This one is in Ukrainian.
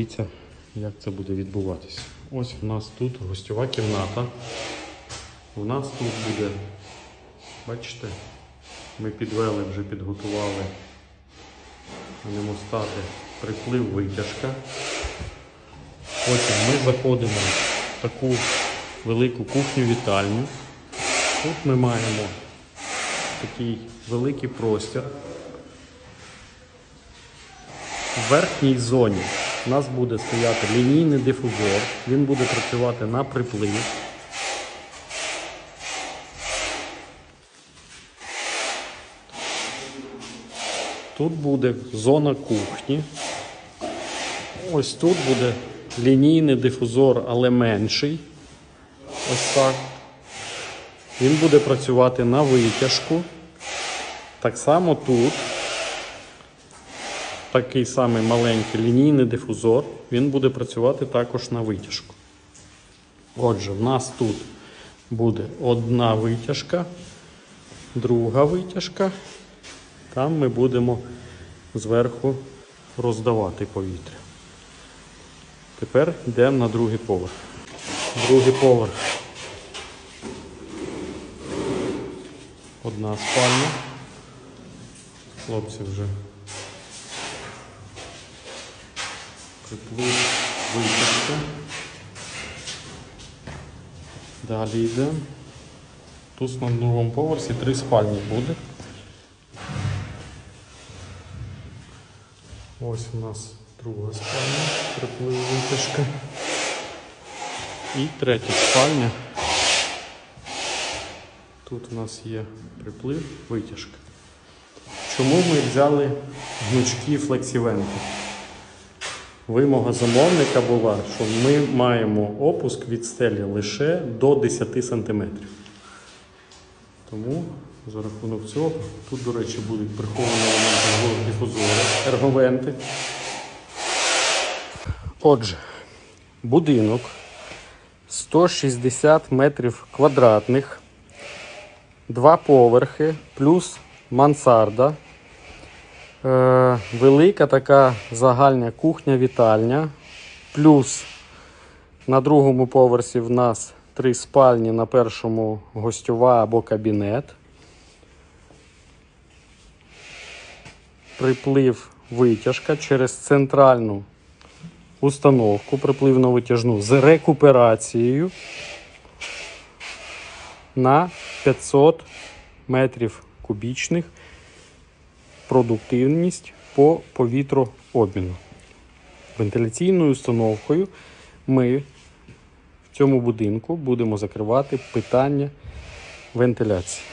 Дивіться, як це буде відбуватися. Ось у нас тут гостьова кімната. У нас тут буде, бачите, ми підвели, вже підготували анемостати, приплив витяжка. Потім ми заходимо в таку велику кухню-вітальню. Тут ми маємо такий великий простір. В верхній зоні у нас буде стояти лінійний дифузор, він буде працювати на приплив. Тут буде зона кухні. Ось тут буде лінійний дифузор, але менший. Ось так. Він буде працювати на витяжку. Так само тут такий самий маленький лінійний дифузор, він буде працювати також на витяжку. Отже, в нас тут буде одна витяжка, друга витяжка. Там ми будемо зверху роздавати повітря. Тепер йдемо на другий поверх. Другий поверх. Одна спальня. Хлопці вже приплив витяжка. Далі йдемо. Тут на другому поверсі три спальні буде. Ось у нас друга спальня, приплив витяжка. І третя спальня. Тут у нас є приплив, витяжка. Чому ми взяли гнучкі флексівенти? Вимога замовника була, що ми маємо опуск від стелі лише до 10 см. Тому за рахунок цього, тут, до речі, будуть приховані елементи дифузори, ерговенти. Отже, будинок 160 метрів квадратних, два поверхи, плюс мансарда. Е, велика така загальна кухня-вітальня. Плюс на другому поверсі в нас три спальні, на першому гостьова або кабінет. Приплив витяжка через центральну установку, припливно-витяжну з рекуперацією на 500 метрів кубічних продуктивність по повітрообміну. Вентиляційною установкою ми в цьому будинку будемо закривати питання вентиляції.